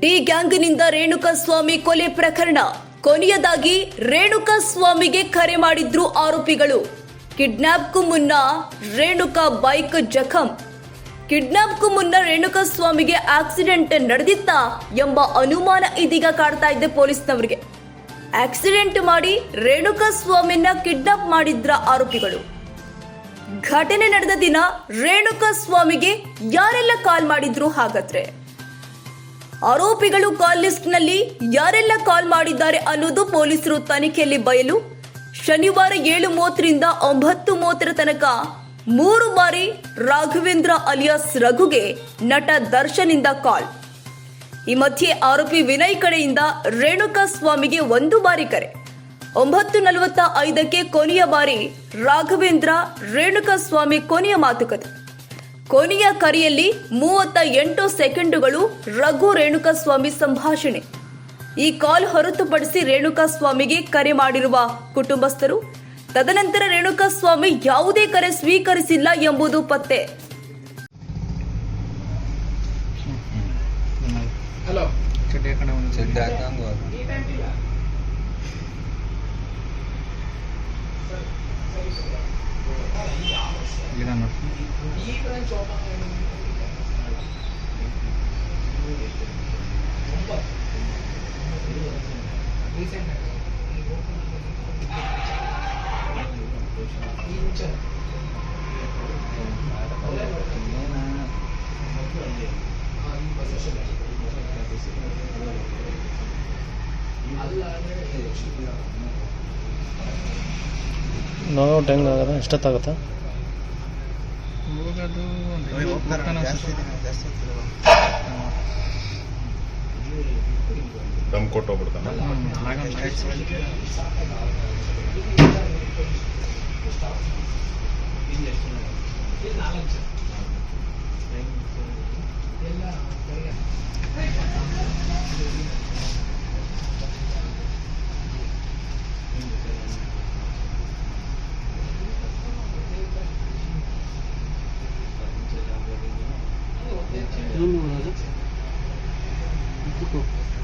D ಗ್ಯಾಂಗ್ನಿಂದ Renuka ಸ್ವಾಮಿ ಕೊಲೆ ಪ್ರಕರಣ. ಕೊನೆಯದಾಗಿ ರೇಣುಕಾ ಸ್ವಾಮಿಗೆ ಕರೆ ಮಾಡಿದ್ರು ಆರೋಪಿಗಳು. ಕಿಡ್ನಾಪ್ಗೂ ಮುನ್ನ ರೇಣುಕಾ ಬೈಕ್ ಜಖಂ. ಕಿಡ್ನಾಪ್ಗೂ ಮುನ್ನ ರೇಣುಕಾ ಸ್ವಾಮಿಗೆ ಆಕ್ಸಿಡೆಂಟ್ ನಡೆದಿತ್ತಾ ಎಂಬ ಅನುಮಾನ ಇದೀಗ ಕಾಡ್ತಾ ಇದೆ ಪೊಲೀಸ್ನವರಿಗೆ. ಆಕ್ಸಿಡೆಂಟ್ ಮಾಡಿ ರೇಣುಕಾ ಕಿಡ್ನಾಪ್ ಮಾಡಿದ್ರ ಆರೋಪಿಗಳು. ಘಟನೆ ನಡೆದ ದಿನ ರೇಣುಕಾ ಸ್ವಾಮಿಗೆ ಯಾರೆಲ್ಲ ಕಾಲ್ ಮಾಡಿದ್ರು ಹಾಗಾದ್ರೆ? ಆರೋಪಿಗಳು ಕಾಲ್ ಲಿಸ್ಟ್ನಲ್ಲಿ ಯಾರೆಲ್ಲ ಕಾಲ್ ಮಾಡಿದ್ದಾರೆ ಅನ್ನೋದು ಪೊಲೀಸರು ತನಿಖೆಯಲ್ಲಿ ಬಯಲು ಶನಿವಾರ ಏಳು ಮೂವತ್ತರಿಂದ ಒಂಬತ್ತು ಮೂವತ್ತರ ತನಕ ಮೂರು ಬಾರಿ ರಾಘವೇಂದ್ರ ಅಲಿಯಾಸ್ ರಘುಗೆ ನಟ ದರ್ಶನಿಂದ ಕಾಲ್. ಈ ಮಧ್ಯೆ ಆರೋಪಿ ವಿನಯ್ ಕಡೆಯಿಂದ ರೇಣುಕಾ ಸ್ವಾಮಿಗೆ ಒಂದು ಬಾರಿ ಕರೆ. ಒಂಬತ್ತು ನಲವತ್ತ ಐದಕ್ಕೆ ಕೊನೆಯ ಬಾರಿ ರಾಘವೇಂದ್ರ ರೇಣುಕಾ ಸ್ವಾಮಿ ಕೊನೆಯ ಮಾತುಕತೆ. ಕೊನೆಯ ಕರೆಯಲ್ಲಿ ಮೂವತ್ತ ಎಂಟು ಸೆಕೆಂಡುಗಳು ರಘು ರೇಣುಕಾ ಸ್ವಾಮಿ ಸಂಭಾಷಣೆ. ಈ ಕಾಲ್ ಹೊರತುಪಡಿಸಿ ರೇಣುಕಾಸ್ವಾಮಿಗೆ ಕರೆ ಮಾಡಿರುವ ಕುಟುಂಬಸ್ಥರು ತದನಂತರ ರೇಣುಕಾಸ್ವಾಮಿ ಯಾವುದೇ ಕರೆ ಸ್ವೀಕರಿಸಿಲ್ಲ ಎಂಬುದು ಪತ್ತೆ ಕಡೆ ಒಂದು ಚೆಡ್ಡಿ ಹಾಕೊಂಡು ಹೋದ. ಗಿಡ ನೋಡಿ ನೋಡೋ ಹೆಂಗೆ ಆಗದ ಎಷ್ಟೊತ್ತಾಗುತ್ತೆ? ಹೊತ್ತಿಲ್ಲ. ದಮ್ ಕೊಟ್ಟೋಗ್ಬಿಡ್ತಾನೆ ಹ್ಮ್,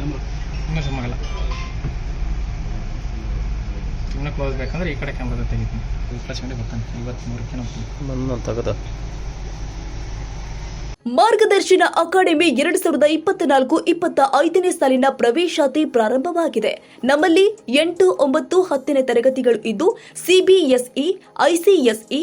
ಹಾಗೊಂದು ರೈಟ್ ಸೈಡ್. ಇನ್ನೂ ಕ್ಲೋಸ್ ಬೇಕಂದ್ರೆ ಈ ಕಡೆ ಕ್ಯಾಮ್ರಾ ತೆಗಿತೀನಿ. ಇಪ್ಪತ್ತು ಬರ್ತಾನೆ ಇವತ್ತು ಮೂರಕ್ಕೆ ತೆಗೆದ. ಮಾರ್ಗದರ್ಶನ ಅಕಾಡೆಮಿ ಎರಡ್ ಸಾವಿರದ ಇಪ್ಪತ್ನಾಲ್ಕು ಇಪ್ಪತ್ತ ಐದನೇ ಸಾಲಿನ ಪ್ರವೇಶಾತಿ ಪ್ರಾರಂಭವಾಗಿದೆ. ನಮ್ಮಲ್ಲಿ ಎಂಟು ಒಂಬತ್ತು ಹತ್ತನೇ ತರಗತಿಗಳು ಇದ್ದು CBSE ICSE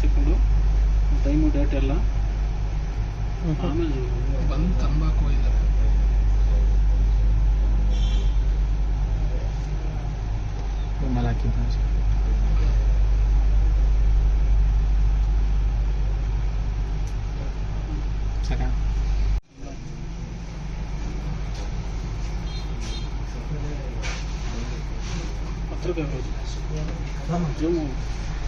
second time date ಎಲ್ಲ ಆಮೇಲೆ ಬಂದು ತಂಬಾಕು ಇಲ್ಲ ರೂಮಲ್ಲಿ ಹಾಕಿದ್ದ